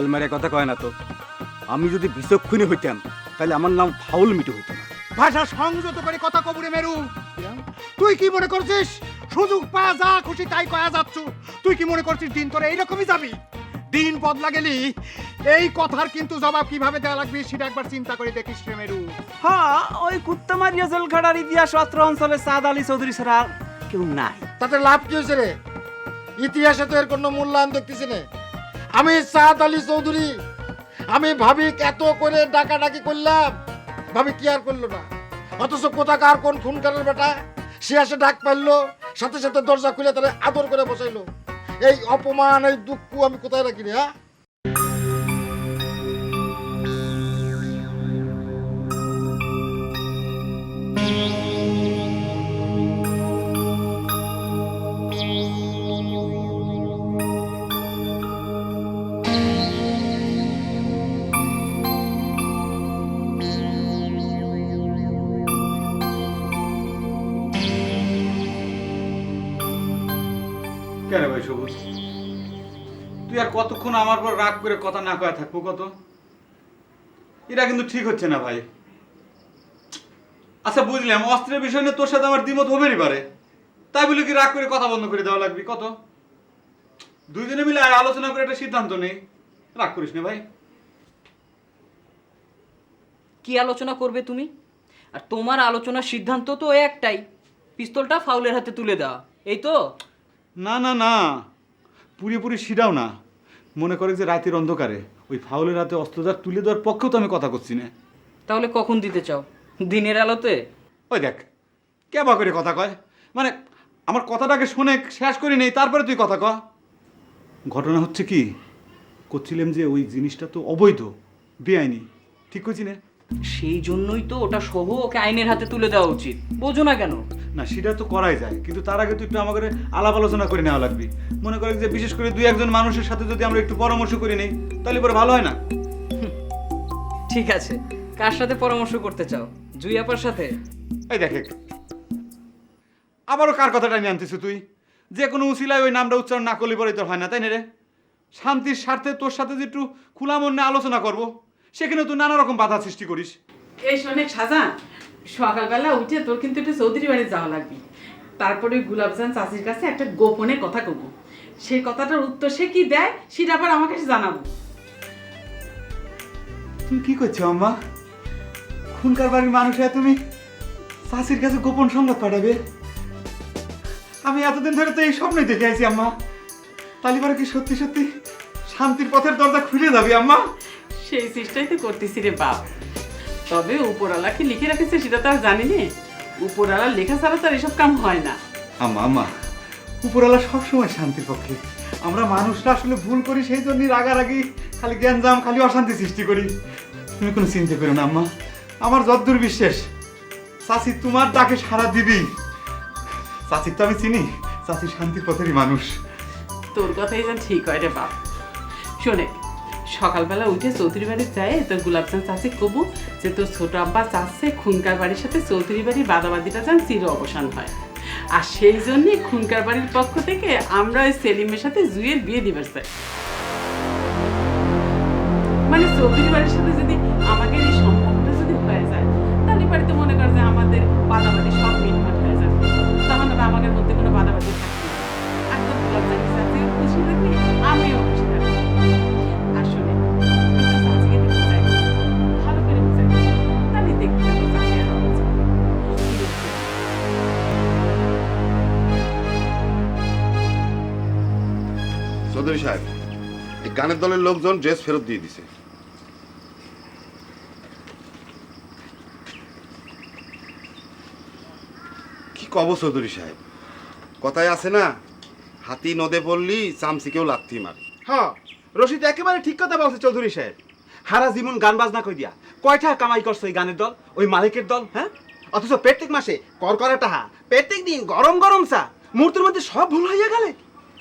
তেল মেরে কথা কয় না তো? আমি যদি বিচক্ষণী হইতাম তাহলে আমার নাম ফাউল মিটু হইতো না। ভাষা সংযত করে কথা কবুরে মেরু। তুই কি মনে করছিস? সুযোগ পা যা খুশি তাই কয়া যাচ্ছ। তুই কি মনে করছিস দিন তোরে এইরকমই যাবি? দিন বদলা গেলি এই কথার কিন্তু জবাব কীভাবে দেওয়া লাগবে সেটা একবার চিন্তা করে দেখিস রে মেরু। হ্যাঁ ওই কুত্তামারিয়া জেলখাটার ইতিহাস অত্র অঞ্চলে সাদ আলী চৌধুরী ছাড়া আর কেউ নাই। তাতে লাভ কি হয়েছে রে? ইতিহাসে তো এর কোনো মূল্যায়ন দেখতেছি না। আমি সাদ আলী চৌধুরী। আমি ভাবি এত করে ডাকাডাকি করলাম, ভাবি কি আর করল না? অথচ কোথাকার কোন খুন খুনকারের বেটা? সে আসে ডাক পারল সাথে সাথে দরজা খুলে তারা আদর করে বসাইলো। এই অপমান, এই দুঃখ আমি কোথায় রাখিনি হ্যাঁ? কেন ভাই সবুজ? তুই আর কতক্ষণ আমার পর রাগ করে কথা না কয়া থাকব কত? এটা কিন্তু ঠিক হচ্ছে না ভাই। আচ্ছা বুঝলাম। অস্ত্রের বিষয় নিয়ে তোর সাথে আমার দ্বিমত হবেরই পারে। তাই বলে কি রাগ করে কথা বন্ধ করে দেওয়া লাগবে? কত? দুইজনে মিলে আর আলোচনা করে একটা সিদ্ধান্ত নেই রাগ করিস না ভাই। কি আলোচনা করবে তুমি? আর তোমার আলোচনার সিদ্ধান্ত তো একটাই। পিস্তলটা ফাউলের হাতে তুলে দেওয়া। এই তো? না না না। পুরোপুরি সিরাও না। মনে করে যে রাতের অন্ধকারে। ওই ফাউলের রাতে অস্ত্রদার তুলে দেওয়ার পক্ষেও তো আমি কথা করছি না। তাহলে কখন দিতে চাও? দিনের আলোতে? ওই দেখ কেবা করে কথা কয়? মানে আমার কথাটাকে শুনে শেষ করি নেই তারপরে তুই কথা ক। ঘটনা হচ্ছে কি? করছিলাম যে ওই জিনিসটা তো অবৈধ বেআইনি। ঠিক করছি না? সেই জন্যই তো ওটা সহ ওকে আইনের হাতে তুলে দেওয়া উচিত। বোঝো না কেন? না সেটা তো করাই যায় কিন্তু তার আগে তো একটু আমাকে আলাপ আলোচনা করে নেওয়া লাগবে। মনে করে যে বিশেষ করে দুই একজন মানুষের সাথে যদি আমরা একটু পরামর্শ করে নেই তাহলে পরে ভালো হয় না? ঠিক আছে কার সাথে পরামর্শ করতে চাও? জুই আপার সাথে? এই দেখ। আবারও কার কথাটা নিয়ে আনতেছ তুই? যে কোনো উসিলায় ওই নামটা উচ্চারণ না করলে পরে তোর হয় না তাই না রে? শান্তির স্বার্থে তোর সাথে যে একটু খোলা মনে আলোচনা করব। সেখানে তুই নানা রকম বাধা সৃষ্টি করিস। এই শোনে সাজা সকালবেলা উঠে তোর কিন্তু একটু চৌধুরী বাড়ি যাওয়া লাগবে। তারপরে গুলাবজান চাষির কাছে একটা গোপনে কথা কব। সেই কথাটার উত্তর সে কি দেয় সেটা আবার আমাকে জানাব। তুমি কি করছ আম্মা? খুনকার বাড়ির মানুষ হয়ে তুমি চাষির কাছে গোপন সংবাদ পাঠাবে? আমি এতদিন ধরে তো এই স্বপ্নই দেখে আছি আম্মা। তালিবার কি সত্যি সত্যি শান্তির পথের দরজা খুলে যাবে আম্মা? সেই চেষ্টাই তো করতেছি রে বাপ। তবে উপরওয়ালা কি লিখে রেখেছে সেটা তো আর জানি নে। উপরওয়ালা লেখা ছাড়া তো আর এসব কাম হয় না। আম্মা আম্মা উপরওয়ালা সবসময় শান্তির পক্ষে। আমরা মানুষরা আসলে ভুল করি সেই জন্যই রাগারাগি খালি জ্ঞানজাম খালি অশান্তি সৃষ্টি করি। তুমি কোনো চিন্তা করো না আম্মা। আমার যদ্দূর বিশ্বাস চাচি তোমার ডাকে সারা দিবি। চাচির তো আমি চিনি চাচি শান্তির পথেরই মানুষ। তোর কথাই যেন ঠিক হয় রে বাপ। শোনে সকালবেলা উঠে চৌধুরী বাড়ি যায় তোর গুলাবজান চাষি কবু, যে তোর ছোট আব্বা চাষে খুনকার বাড়ির সাথে চৌধুরী বাড়ির বাদাবাদিটা যেন চির অবসান হয়। আর সেই জন্যই খুনকার বাড়ির পক্ষ থেকে আমরা ওই সেলিমের সাথে জুয়ের বিয়ে দিবার চাই। মানে চৌধুরী বাড়ির সাথে যদি আমাকে এই সম্পর্কটা যদি হয়ে যায়, তাহলে বাড়িতে মনে কর যে আমাদের বাদাবাদি সব মিটমাট হয়ে যাবে। তখন আমাদের মধ্যে কোনো বাদাবাদি থাকবে গানের দলের লোকজন ড্রেস ফেরত দিয়ে দিছে। কি কব চৌধুরী সাহেব? কথায় আছে না, হাতি নদে পড়লি, চামচিকেও লাথি মারে। হ্যাঁ রশিদ একেবারে ঠিক কথা বলছে চৌধুরী সাহেব। হারা জীবন গান বাজনা কই দিয়া? কয়টা কামাই করছে ওই গানের দল, ওই মালিকের দল হ্যাঁ? অথচ প্রত্যেক মাসে কর করা টাহা প্রত্যেক দিন গরম গরম চা, মুহূর্তের মধ্যে সব ভুল হইয়া গেলে?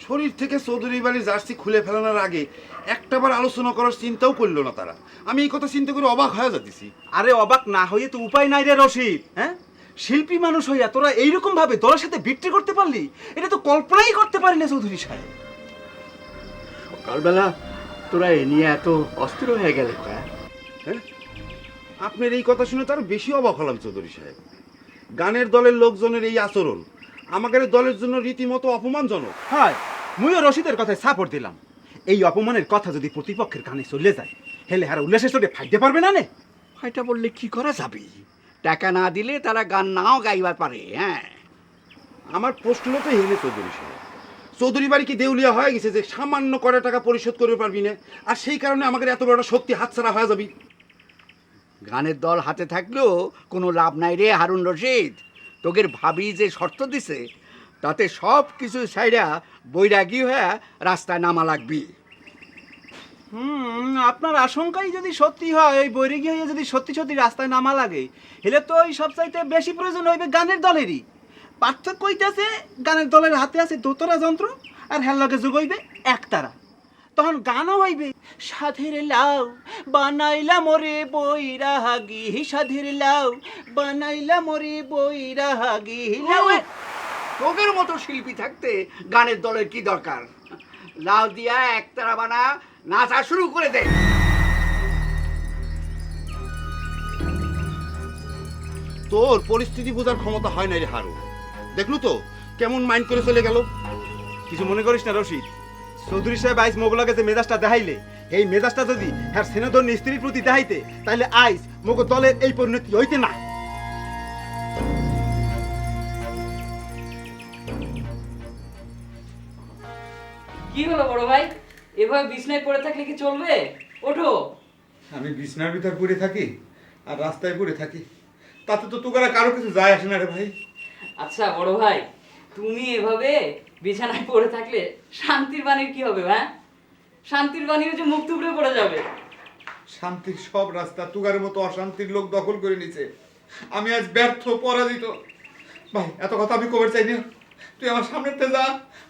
শরীর থেকে চৌধুরী বাড়ির জার্সি খুলে ফেলানোর আগে একটাবার আলোচনা করার চিন্তাও করল না তারা। আমি এই কথা চিন্তা করে অবাক হয়ে যাচ্ছি। আরে অবাক না হইয়ে তো উপায় নাই রে রশিদ হ্যাঁ? শিল্পী মানুষ হইয়া তোরা এইরকম ভাবে দলের সাথে বিক্রি করতে পারলি? এটা তো কল্পনাই করতে পারি না চৌধুরী সাহেব। সকালবেলা তোরা এ নিয়ে এত অস্থির হয়ে গেলে হ্যাঁ? আপনার এই কথা শুনে তার বেশি অবাক হলাম চৌধুরী সাহেব। গানের দলের লোকজনের এই আচরণ আমাদের দলের জন্য রীতিমতো অপমানজনক। হয়। মুইও রশিদের কথায় সাপোর্ট দিলাম। এই অপমানের কথা যদি প্রতিপক্ষের কানে চলে যায় হেলে হারা উল্লাসের চোটে ফাইতে পারবে না নে? ফাইটা বললে কি করা যাবে? টাকা না দিলে তারা গান নাও গাইবার পারে হ্যাঁ? আমার প্রশ্ন তো হেলে চৌধুরী সাহেব। চৌধুরী বাড়ি কি দেউলিয়া হয়ে গেছে যে সামান্য করে টাকা পরিশোধ করতে পারবি না? আর সেই কারণে আমাদের এত বড় শক্তি হাতছাড়া হয়ে যাবি। গানের দল হাতে থাকলেও কোনো লাভ নাই রে হারুন রশিদ। তোদের ভাবি যে শর্ত দিছে, তাতে সব কিছু সাইডা বৈরাগী হয়ে রাস্তায় নামা লাগবি। হুম, আপনার আশঙ্কাই যদি সত্যি হয় ওই বৈরাগী হয়ে যদি সত্যি সত্যি রাস্তায় নামা লাগে, হেলে তো ওই সবচাইতে বেশি প্রয়োজন হইবে গানের দলেরই। পার্থক্য হইতেছে, গানের দলের হাতে আছে দোতরা যন্ত্র, আর হেল্লকে যোগ হইবে একতারা তখন গানও হইবে। সাধের লাউ বানাইলা মরে বইরা হাগি সাধের লাউ বানাইলা মরে বইরা হাগি তোদের মতো শিল্পী থাকতে গানের দলের কি দরকার? লাউ দিয়া একতারা বানা নাচা শুরু করে দে। তোর পরিস্থিতি বোঝার ক্ষমতা হয় না রে হারু। দেখলু তো কেমন মাইন্ড করে চলে গেল? কিছু মনে করিস না রশিদ? চৌধুরী সাহেব আইস মোগলাকে যে মেজাজটা দেখাইলে এই মেজাজটা যদি হ্যাঁ সেনাধন্য স্ত্রীর প্রতি দেখাইতে তাহলে আইস মোগ দলের এই পরিণতি হইতে না। কি হলো বড় ভাই? এভাবে বিছনায় পড়ে থাকলে কি চলবে? ওঠো। আমি বিছনার ভিতর পড়ে থাকি আর রাস্তায় পড়ে থাকি। তাতে তো তোকারা কারও কিছু যায় আসে না রে ভাই। আচ্ছা বড় ভাই তুমি এভাবে বিছানায় পড়ে থাকলে শান্তির বাণীর কি হবে হ্যাঁ? শান্তির বাণীর যে মুখ থুবড়ে পড়ে যাবে। শান্তির সব রাস্তা তুগারের মতো অশান্তির লোক দখল করে নিছে। আমি আজ ব্যর্থ পরাজিত। ভাই এত কথা আমি কবে চাই না? তুই আমার সামনেতে যা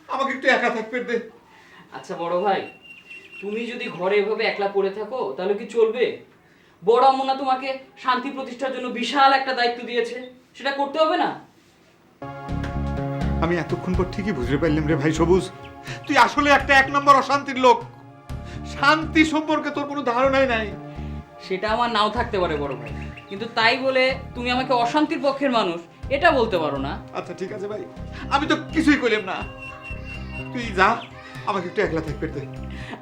আমাকে একটু একা থাকবে দে। আচ্ছা বড় ভাই তুমি যদি ঘরে এভাবে একলা পড়ে থাকো তাহলে কি চলবে? বড় আম্মুনা তোমাকে শান্তি প্রতিষ্ঠার জন্য বিশাল একটা দায়িত্ব দিয়েছে সেটা করতে হবে না? আমি এতক্ষণ পর ঠিকই বুঝতে পারলাম রে ভাই সবুজ। তুই আসলে একটা এক নম্বর অশান্তির লোক। শান্তি সম্পর্কে তোর কোনো ধারণাই নাই। সেটা আমার নাও থাকতে পারে বড় ভাই। কিন্তু তাই বলে তুমি আমাকে অশান্তির পক্ষের মানুষ এটা বলতে পারো না। আচ্ছা ঠিক আছে ভাই। আমি তো কিছুই করলাম না। তুই যা আমাকে একটু একলা থাকবে দে।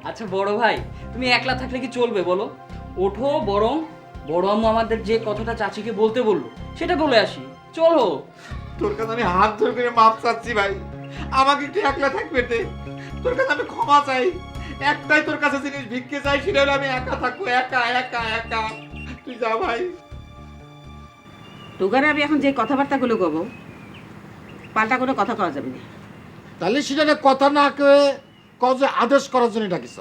আচ্ছা বড় ভাই তুমি একলা থাকলে কি চলবে বলো? ওঠো বরং বড় আম্মু আমাদের যে কথাটা চাচিকে বলতে বলল সেটা বলে আসি। চলো। তোর কাছে আমি হাত ধরে করে মাপ চাচ্ছি ভাই। আমাকে একটু একলা থাকবে দে তোর কাছে আমি ক্ষমা চাই। একটাই তোর কাছে জিনিস ভিক্ষে চাই সেটা হলো আমি একা থাকব একা একা একা। তুই যা ভাই। তোগারে আমি এখন যে কথাবার্তাগুলো কব পাল্টা কোনো কথা কওয়া যাবে না। তাহলে সেটা কথা না কয়ে কজে আদেশ করার জন্য ডাকিস।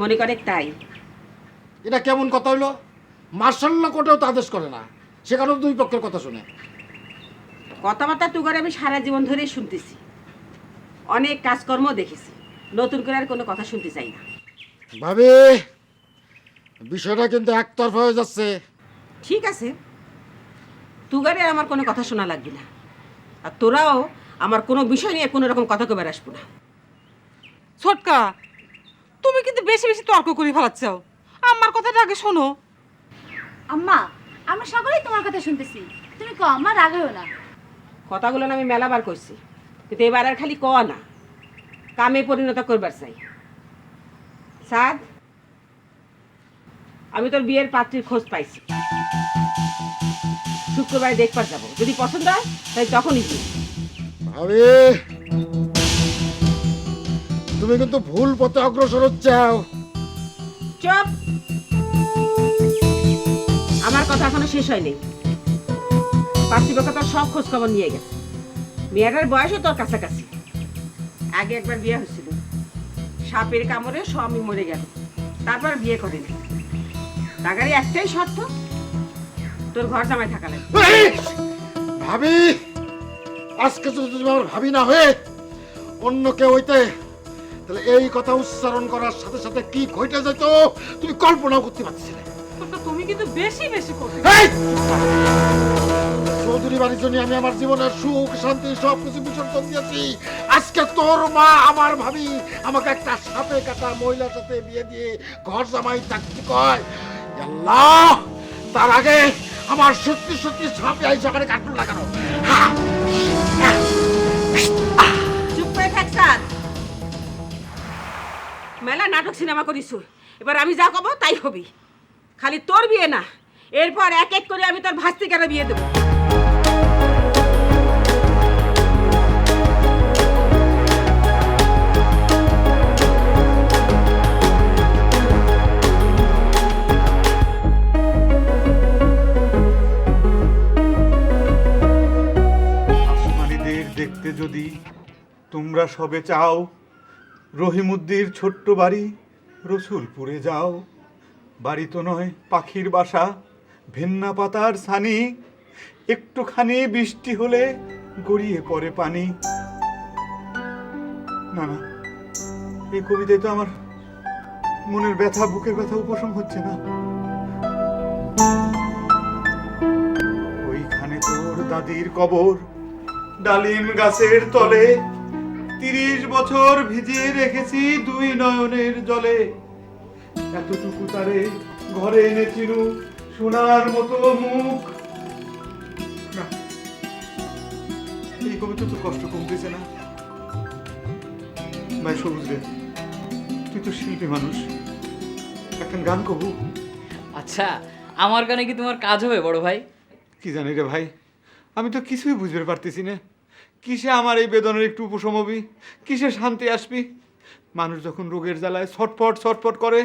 মনে করে তাই। এটা কেমন কথা হইল? মার্শাল্লা কোর্টেও তো আদেশ করে না। সেখানেও দুই পক্ষের কথা শুনে। কথাবার্তা তোগারে আমি সারা জীবন ধরেই শুনতেছি। অনেক কাজকর্ম দেখেছি। নতুন করে আর কোনো কথা শুনতে চাই না। ভাবি বিষয়টা কিন্তু একতরফা হয়ে যাচ্ছে। ঠিক আছে। তুগারে আমার কোনো কথা শোনা লাগবে না। আর তোরাও আমার কোনো বিষয় নিয়ে কোনো রকম কথা কবে আসব না। ছোটকা তুমি কিন্তু বেশি বেশি তর্ক করে ফেলাচ্ছ। আমার কথাটা আগে শোনো। আম্মা আমরা সকলেই তোমার কথা শুনতেছি। তুমি ক আমার রাগ না। কথাগুলো আমি মেলাবার করছি কিন্তু এবার আর খালি ক না। কামে পরিণত করবার চাই। সাদ আমি তোর বিয়ের পাত্রীর খোঁজ পাইছি। শুক্রবার দেখবার যাব। যদি পছন্দ হয় তাই তখনই। ভাবি তুমি কিন্তু ভুল পথে অগ্রসর হচ্ছে চুপ! আমার কথা এখনও শেষ হয়নি। পার্থিবকা তোর সব খোঁজ খবর নিয়ে গেছে। মেয়েটার বয়সও তোর কাছাকাছি। আগে একবার বিয়ে হয়েছিল। সাপের কামড়ে স্বামী মরে গেল। তারপর বিয়ে করেনি। তাগারি একটাই শর্ত তোর ঘর জামাই থাকা লাগবে। ভাবি! আজকে যদি আমার ভাবি না হয়ে অন্য কেউ হইতে তাহলে এই কথা উচ্চারণ করার সাথে সাথে কি ঘটে যেত তুমি কল্পনাও করতে পারছিলে তুমি কিন্তু বেশি বেশি করছ এই! চৌধুরী বাড়ির জন্য আমি আমার জীবনের সুখ, শান্তি সব কিছু বিসর্জন দিয়েছি। আজকে তোর মা, আমার ভাবি, আমাকে একটা সাপে কাটা মহিলার সাথে বিয়ে দিয়ে ঘর জামাই থাকতে কয়। আল্লাহ, তার আগে আমার সত্যি সত্যি সাপে আই সকালে কাটুন লাগানো। চুপ করে থাক, স্যার। মেলা নাটক সিনেমা করিস এবার আমি যা কব তাই হবি। খালি তোর বিয়ে না, এরপর এক এক করে আমি তোর ভাস্তিকারা বিয়ে দেবো। দেখতে যদি তোমরা সবে চাও, রহিমুদ্দির ছোট্ট বাড়ি রসুলপুরে যাও। বাড়ি তো নয়, পাখির বাসা, ভেন্না পাতার ছানি। একটুখানি বৃষ্টি হলে গড়িয়ে পড়ে পানি। না না, এই কবিতায় তো আমার মনের ব্যথা, বুকের ব্যথা উপশম হচ্ছে না। ওইখানে তোর দাদির কবর ডালিম গাছের তলে তিরিশ বছর ভিজিয়ে রেখেছি দুই নয়নের জলে। এতটুকু তারে ঘরে এনেছিলু সোনার মতো মুখ। এই কবিতা তো কষ্ট কমতেছে না। ভাই সবুজ রে তুই তো শিল্পী মানুষ। একটা গান কবু। আচ্ছা আমার গানে কি তোমার কাজ হবে বড় ভাই? কি জানি রে ভাই আমি তো কিছুই বুঝতে পারতেছি না। কিসে আমার এই বেদনের একটু উপশম হবি? কিসে শান্তি আসবি? মানুষ যখন রোগের জ্বালায় ছটফট ছটফট করে,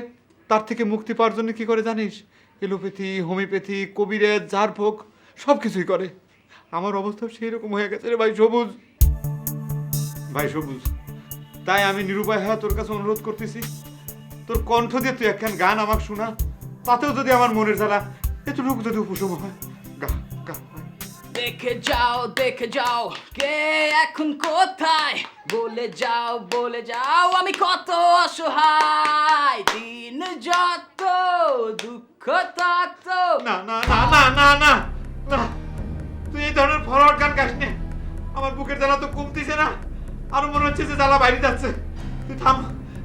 তার থেকে মুক্তি পাওয়ার জন্য কী করে জানিস? এলোপ্যাথি, হোমিওপ্যাথি, কবিরাজ, ঝাড়ফোক সব কিছুই করে। আমার অবস্থা সেই রকম হয়ে গেছে রে ভাই সবুজ। ভাই সবুজ, তাই আমি নিরুপায় হ্যাঁ তোর কাছে অনুরোধ করতেছি। তোর কণ্ঠ দিয়ে তুই একখান গান আমাকে শোনা, তাতেও যদি আমার মনের জ্বালা এতটুকু যদি উপশম হয়। দেখে যাও দেখে যাও কে এখন কোথায়? বলে যাও বলে যাও, আমি কত অসহায়। দিন যত, দুঃখ তত। না না না না না তুই এই ধরনের ফরওয়ার্ড গান গাস নে। আমার বুকের জ্বালা তো কমতিছে না। আরও মনে হচ্ছে যে জ্বালা বাইরে যাচ্ছে। তুই থাম,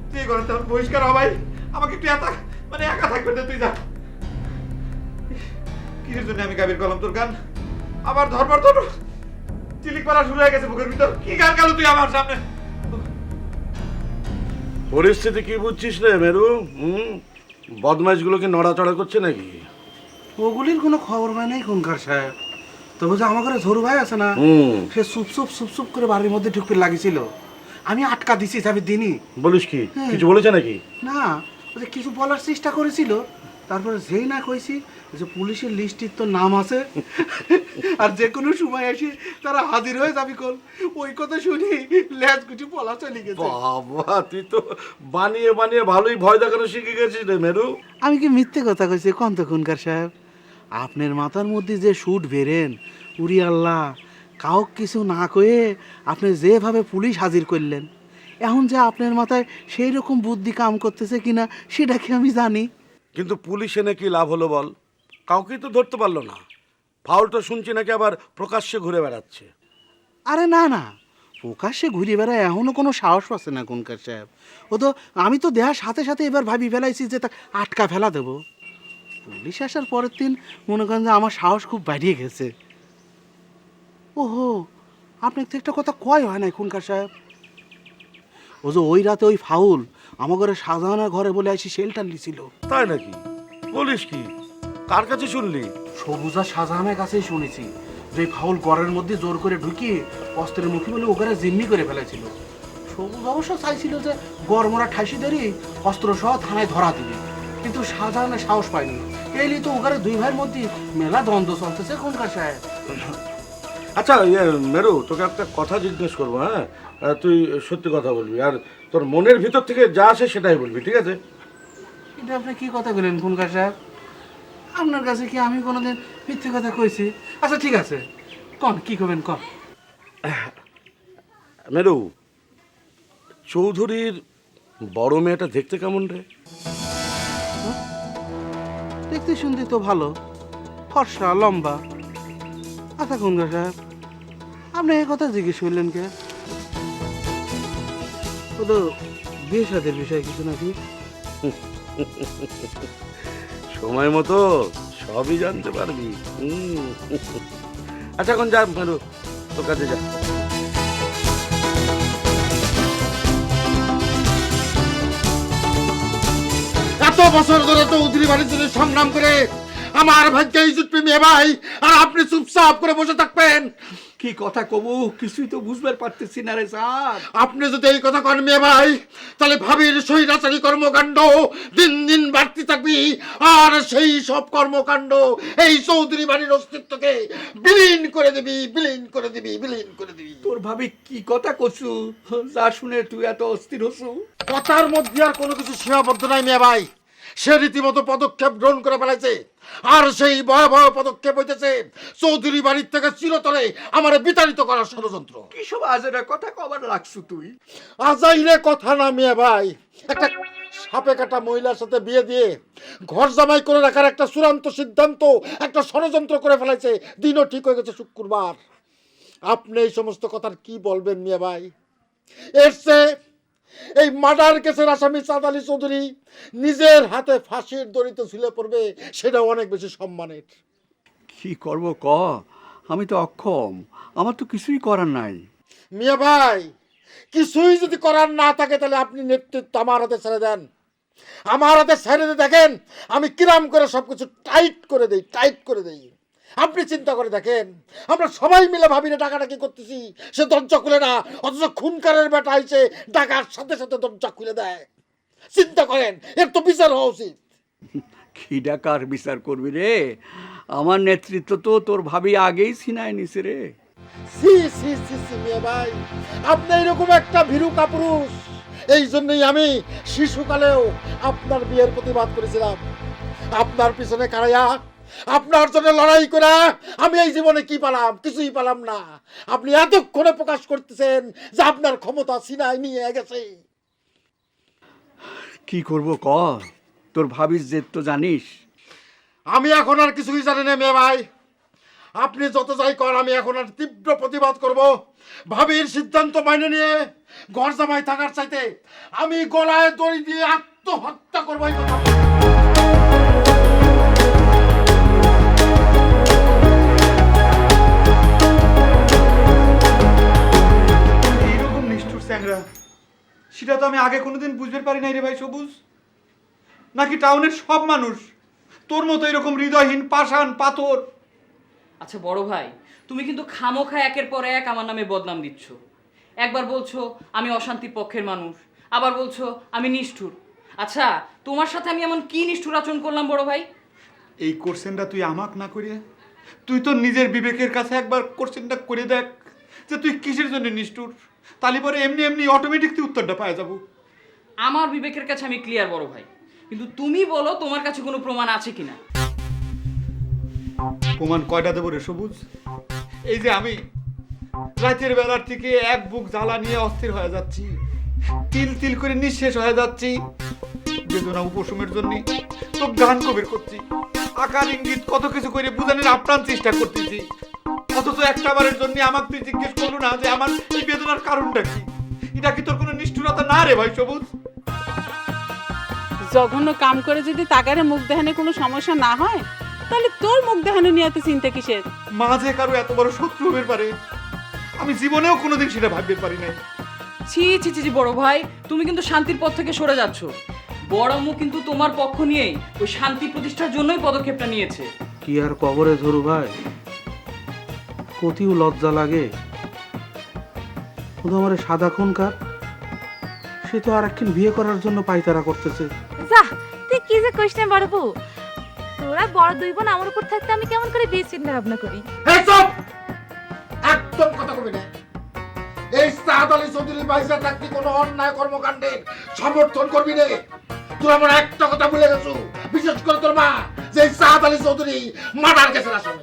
তুই ঘরে বহিষ্কার হবাই আমাকে একটু একা মানে একা থাকবে না তুই যা। কিসের জন্য আমি গাবির কলম তোর গান? আবার ধরবার ধর চিলিক পালা শুরু হয়ে গেছে বুকের ভিতর। কি গান গালো তুই আমার সামনে? পরিস্থিতি কি বুঝছিস রে মেরু? হুম? বদমাইশগুলোকে নড়াচড়া করছে নাকি? ওগুলির কোনো খবর পাই নাই কোনকার সাহেব। তবে যে আমার ঘরে ঝরু ভাই আছে না সে সুপ সুপ সুপ সুপ করে বাড়ির মধ্যে ঢুকতে লাগিছিল। আমি আটকা দিছি যাবি দিনই। বলিস কি? কিছু বলেছে নাকি? না ও যে কিছু বলার চেষ্টা করেছিল তারপরে যেই না কইছি যে পুলিশের লিস্টির তো নাম আছে আর যে কোনো সময় এসে তারা হাজির হয়ে যাবি কল। ওই কথা শুনি ল্যাজ গুটি পলা চলে গেছে। বাবা তুই তো বানিয়ে বানিয়ে ভালোই ভয় দেখানো শিখে গেছিস রে মেরু। আমি কি মিথ্যে কথা কইছি? কন্ত খুনকার সাহেব? আপনার মাথার মধ্যে যে শুট বেরেন উরি আল্লাহ কাউ কিছু না কয়ে আপনি যেভাবে পুলিশ হাজির করলেন এখন যে আপনার মাথায় সেই রকম বুদ্ধি কাম করতেছে কিনা সেটা কি আমি জানি? কিন্তু পুলিশ এনে কি লাভ হলো বল? কাউকেই তো ধরতে পারল না। ফাউলটা শুনছি নাকি আবার প্রকাশ্যে ঘুরে বেড়াচ্ছে। আরে না না। প্রকাশ্যে ঘুরে বেড়ায় এখনও কোনো সাহস পাচ্ছে না কোনকার সাহেব। ও তো, আমি তো দেহার সাথে সাথে এবার ভাবি ফেলাইছি যে তা আটকা ফেলা দেবো। পুলিশ আসার পরের দিন মনে করেন যে আমার সাহস খুব বাড়িয়ে গেছে। ওহো আপনার তো একটা কথা কয় হয় না খুনকার সাহেব। ও যে ওই রাতে ওই ফাউল আমার ঘরে সাজানোর ঘরে বলে আসি শেল্টার লিছিল তাই নাকি? বলিস কি? কার কাছে শুনলি? সবুজা শাহজাহানের কাছেই শুনেছি। যে ফাউল ঘরের মধ্যে জোর করে ঢুকিয়ে অস্ত্রের মুখে বলে ওখানে জিম্মি করে ফেলেছিল। সবুজ অবশ্য চাইছিল যে গরমরা ঠাসি ধরি অস্ত্র সহ থানায় ধরা দিবে। কিন্তু শাহজাহানের সাহস পায়নি। এইলি তো ওখানে দুই ভাইয়ের মধ্যে মেলা দ্বন্দ্ব চলতেছে কোনকার সাহেব আচ্ছা ইয়ে মেরু তোকে একটা কথা জিজ্ঞেস করব হ্যাঁ? তুই সত্যি কথা বলবি। আর তোর মনের ভিতর থেকে যা আসে সেটাই বলবি ঠিক আছে? এটা আপনি কি কথা বলেন কোনকার সাহেব? আপনার কাছে কি আমি কোনোদিন মিথ্যে কথা কইছি? আচ্ছা ঠিক আছে। কন কি করবেন কন? মেরু চৌধুরীর বড় মেয়েটা দেখতে কেমন রে? দেখতে শুনতে তো ভালো। ফর্সা লম্বা। আচ্ছা খুনকার সাহেব আপনি এই কথা জিজ্ঞেস করলেন কে? ও তো বিয়ে সাথের বিষয়ে কিছু নাকি? সময় মতো সবই জানতে পারবি। আচ্ছা এখন যা মেরু তোর কাছে যা। এত বছর ধরে তো উদ্রি বাড়ির জন্য সংগ্রাম করে আমার ভাগ্যে ইজুত প্রেমী ভাই আর আপনি চুপচাপ করে বসে থাকবেন। কি কথা কবু? কিছুই তো বুঝবার পারতেছি না রে স্যার। আপনি যদি এই কথা কন মেয়ে ভাই তাহলে ভাবির স্বৈরাচারী কর্মকাণ্ড দিন দিন বাড়তে থাকবি। আর সেই সব কর্মকাণ্ড এই চৌধুরী বাড়ির অস্তিত্বকে বিলীন করে দিবি বিলীন করে দিবি বিলীন করে দিবি। তোর ভাবি কি কথা করছু যা শুনে তুই এত অস্থির হসু। কথার মধ্যে আর কোনো কিছু সীমাবদ্ধ নাই মেয়ে ভাই। সে রীতিমতো পদক্ষেপ গ্রহণ করে ফেলাইছে আর সেই ভয়াবহ পদক্ষেপ হইতেছে চৌধুরী বাড়ির থেকে চিরতরে আমার বিতাড়িত করার ষড়যন্ত্র। কি সব আজেরা কথা কবার লাগছু তুই? আজাইরে কথা না মেয়ে ভাই একটা সাপে কাটা মহিলার সাথে বিয়ে দিয়ে ঘর জামাই করে রাখার একটা চূড়ান্ত সিদ্ধান্ত একটা ষড়যন্ত্র করে ফেলেছে। দিনও ঠিক হয়ে গেছে শুক্রবার। আপনি এই সমস্ত কথার কি বলবেন মিয়া ভাই? এর চেয়ে এই মার্ডার কেসের আসামি সাদ আলী চৌধুরী নিজের হাতে ফাঁসির দড়িতে ঝুলে পড়বে সেটা অনেক বেশি সম্মানের। কি করব ক? আমি তো অক্ষম। আমার তো কিছুই করার নাই। মিয়া ভাই কিছুই যদি করার না থাকে তাহলে আপনি নেতৃত্ব আমার হাতে ছেড়ে দেন। আমার হাতে ছেড়ে দেখেন আমি কিরাম করে সবকিছু টাইট করে দেই টাইট করে দেই। আপনি চিন্তা করে দেখেন আমরা সবাই মিলে ভাবি না ডাকাডাকি করতেছি সে দরজা খুলে না অথচ খুনকারের বেটা আইছে ডাকার সাথে সাথে দরজা খুলে দেয়। চিন্তা করেন এর তো বিচার হওয়া উচিত। কি ডাকার বিচার করবি রে? আমার নেতৃত্ব তো তোর ভাবি আগেই ছিনায় নিছে রে। সি সি সি সি মিয়া ভাই আপনি এরকম একটা ভীরু কাপুরুষ। এই জন্যই আমি শিশুকালেও আপনার বিয়ের প্রতিবাদ করেছিলাম। আপনার পিছনে কারাইয়া আপনার জন্য লড়াই করে আমি এই জীবনে কি পালাম? কিছুই পালাম না। আপনি এতক্ষণে প্রকাশ করতেছেন যে আপনার ক্ষমতা সিনায় নিয়ে গেছে। কি করব ক তোর ভাবিস যে তো জানিস। আমি এখন আর কিছুই জানি না মেয়ে ভাই। আপনি যত যাই কর আমি এখন আর তীব্র প্রতিবাদ করব। ভাবির সিদ্ধান্ত মাইনে নিয়ে ঘর জামাই থাকার চাইতে আমি গলায় দড়ি দিয়ে আত্মহত্যা করব এই কথা। স্যাংরা সেটা তো আমি আগে কোনোদিন বুঝতে পারি নাই রে ভাই সবুজ। নাকি টাউনের সব মানুষ তোর মতো এরকম হৃদয়হীন পাষাণ পাথর? আচ্ছা বড় ভাই তুমি কিন্তু খামোখা একের পর এক আমার নামে বদনাম দিচ্ছ। একবার বলছো আমি অশান্তির পক্ষের মানুষ। আবার বলছো আমি নিষ্ঠুর। আচ্ছা তোমার সাথে আমি এমন কি নিষ্ঠুর আচরণ করলাম বড় ভাই? এই কোশ্চেনটা তুই আমাক না করিয়ে? তুই তো নিজের বিবেকের কাছে একবার কোশ্চেনটা করে দেখ যে তুই কিসের জন্য নিষ্ঠুর? তালি পরে এমনি এমনি অটোমেটিক তুই উত্তরটা পাওয়া যাব। আমার বিবেকের কাছে আমি ক্লিয়ার বড় ভাই। কিন্তু তুমি বলো তোমার কাছে কোনো প্রমাণ আছে কিনা? প্রমাণ কয়টা দেবো রে সবুজ? এই যে আমি রাতের বেলার থেকে এক বুক জ্বালা নিয়ে অস্থির হয়ে যাচ্ছি। তিল তিল করে নিঃশেষ হয়ে যাচ্ছি। বেদনা উপশমের জন্য তো গান কবির করছি। আকার ইঙ্গিত কত কিছু করে বুঝানোর আপ্রাণ চেষ্টা করতেছি। অথচ একটা বারের জন্য আমাকে তুই জিজ্ঞেস করল না যে আমার এই বেদনার কারণটা কি? এটা কি তোর কোনো নিষ্ঠুরতা না রে ভাই সবুজ? জঘন্য কাম করে যদি তাকারে মুখ দেখানে কোনো সমস্যা না হয় তাহলে তোর মুখ দেখানো নিয়ে এত চিন্তা কিসের? মাঝে কারও এত বড় শত্রু হতে পারে? আমি জীবনেও কোনোদিন সেটা ভাবতে পারি নাই। ছি ছি ছি ছি, বড় ভাই তুমি কিন্তু শান্তির পথ থেকে সরে যাচ্ছ। বড় আম্মু কিন্তু তোমার পক্ষ নিয়েই ওই শান্তি প্রতিষ্ঠার জন্যই পদক্ষেপটা নিয়েছে। কি আর কবরে ধরু ভাই? কতিও লজ্জা লাগে। শুধু আমার সাদা খুনকার সে তো আর একদিন বিয়ে করার জন্য পাইতারা করতেছে। যা তুই কি যে কইস না বড় বউ? তোরা বড় দুই বোন আমার উপর থাকতে আমি কেমন করে বিয়ে চিন্তা ভাবনা করি? এই চুপ! একদম কথা কবি না। এই সাদ আলী চৌধুরী বাইসা থাকতে কোনো অন্যায় কর্মকাণ্ডের সমর্থন করবি নে। তুই আমার একটা কথা ভুলে গেছো। বিশেষ করে তোর মা যে সাদ আলী চৌধুরী মার্ডার কেসের আসামি